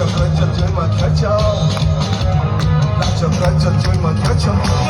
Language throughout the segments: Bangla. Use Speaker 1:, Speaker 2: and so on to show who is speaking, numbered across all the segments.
Speaker 1: Lancia, Francia, Türme, Kaça Lancia, Francia, Türme, Kaça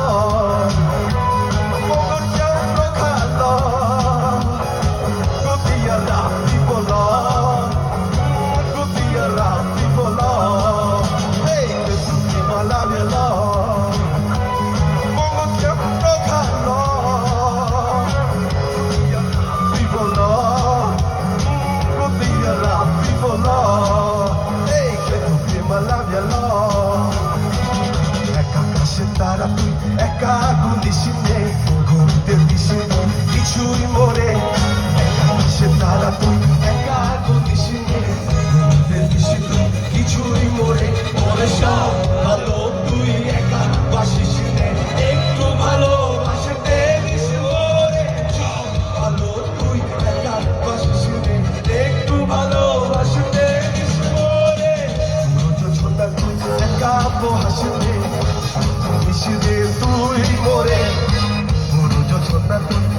Speaker 1: এক আকাশে তারা এক আগুন দিশি নেই that's what